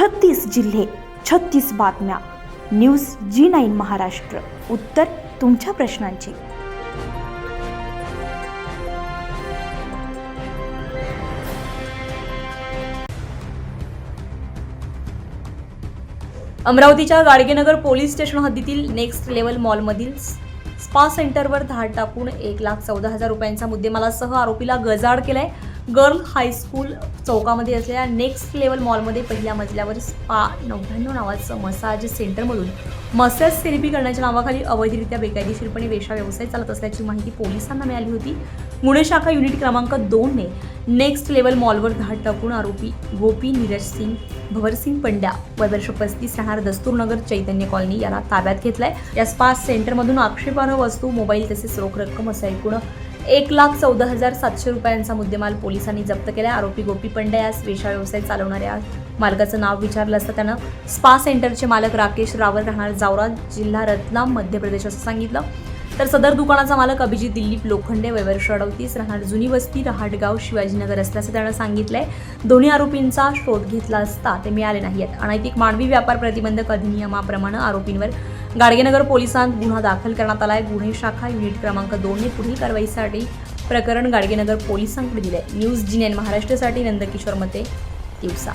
छत्तीस जिल्हे छत्तीस बातम्या. News G nine Maharashtra. उत्तर तुमच्या प्रश्नांची. अमरावतीच्या गाडगेनगर पोलीस स्टेशन हद्दीतील नेक्स्ट लेवल मॉलमधील स्पा सेंटरवर धाड टाकून एक लाख चौदा हजार रुपयांचा मुद्देमालासह आरोपीला गजाड केलाय. गर्ल हायस्कूल चौकामध्ये असलेल्या नेक्स्ट लेवल मॉलमध्ये पहिल्या मजल्यावर स्पा नव्याण्णव नावाचं मसाज सेंटरमधून मसाज थेरपी करण्याच्या नावाखाली अवैधरित्या बेकायदेशीरपणे वेशा व्यवसाय चालत असल्याची माहिती पोलिसांना मिळाली होती. गुन्हे शाखा युनिट क्रमांक दोनने नेक्स्ट लेवल मॉलवर धाड टाकून आरोपी गोपी नीरज सिंग भवरसिंग पंड्या वय वर्ष पस्तीस राहणार दस्तूरनगर चैतन्य कॉलनी याला ताब्यात घेतलाय. या स्पा सेंटरमधून आक्षेपार्ह वस्तू मोबाईल तसेच रोख रक्कम असं एकूण एक लाख चौदा हजार सातशे रुपयांचा मुद्देमाल पोलिसांनी जप्त केला आरोपी गोपी पंडे यास वेशा व्यवसाय चालवणाऱ्या मालकाचं नाव विचारलं असता त्यानं स्पा सेंटरचे मालक राकेश रावल राहणार जावरा जिल्हा रत्नाम मध्य प्रदेश असं सांगितलं. तर सदर दुकानाचा मालक अभिजित दिलीप लोखंडे वयवर्ष अडवतीस राहणार जुनी वस्ती रहाटगाव शिवाजीनगर असल्याचं त्यानं सांगितलंय. दोन्ही आरोपींचा शोध घेतला असता ते मिळाले नाही आहेत अनैतिक मानवी व्यापार प्रतिबंधक अधिनियमाप्रमाणे आरोपींवर गाडगेनगर पोलिसांत गुन्हा दाखल करण्यात आलाय. गुन्हे शाखा युनिट क्रमांक दोनने पुढील कारवाईसाठी प्रकरण गाडगेनगर पोलिसांकडे दिले न्यूज जी एन महाराष्ट्रासाठी नंदकिशोर मते दिवसा.